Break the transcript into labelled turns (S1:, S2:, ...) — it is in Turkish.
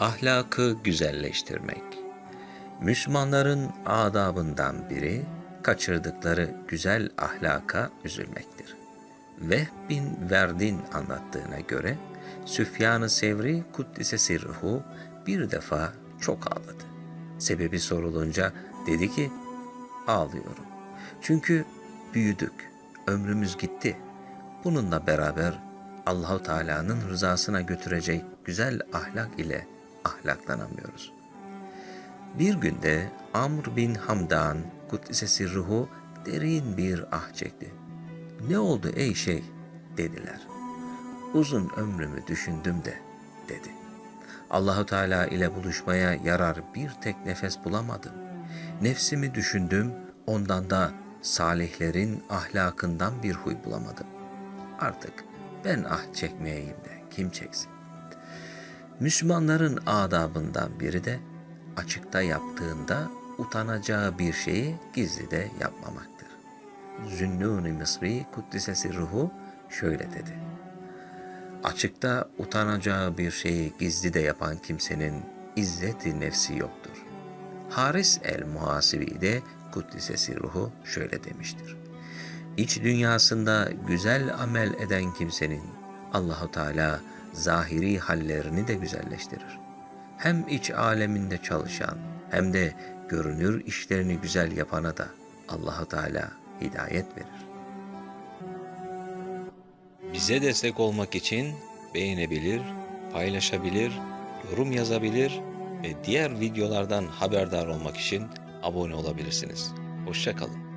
S1: Ahlakı güzelleştirmek. Müslümanların adabından biri kaçırdıkları güzel ahlaka üzülmektir. Vehb bin Verdin anlattığına göre Süfyan-ı Sevri Kuddise Sirruhu bir defa çok ağladı. Sebebi sorulunca dedi ki ağlıyorum. Çünkü büyüdük, ömrümüz gitti. Bununla beraber Allahu Teala'nın rızasına götürecek güzel ahlak ile ahlaklanamıyoruz. Bir günde Amr bin Hamdan Kuddise Sirruhu derin bir ah çekti. Ne oldu ey şey dediler. Uzun ömrümü düşündüm de dedi. Allahu Teala ile buluşmaya yarar bir tek nefes bulamadım. Nefsimi düşündüm, ondan da salihlerin ahlakından bir huy bulamadım. Artık ben ah çekmeyeyim de kim çeksin? Müslümanların adabından biri de açıkta yaptığında utanacağı bir şeyi gizlide yapmamaktır. Zünnun-i Mısri Kuddise Sirruhu şöyle dedi. Açıkta utanacağı bir şeyi gizlide yapan kimsenin izzeti nefsi yoktur. Haris el-Muhasibi de Kuddise Sirruhu şöyle demiştir. İç dünyasında güzel amel eden kimsenin Allahu Teala zahiri hallerini de güzelleştirir. Hem iç aleminde çalışan hem de görünür işlerini güzel yapana da Allahu Teala hidayet verir. Bize destek olmak için beğenebilir, paylaşabilir, yorum yazabilir ve diğer videolardan haberdar olmak için abone olabilirsiniz. Hoşçakalın.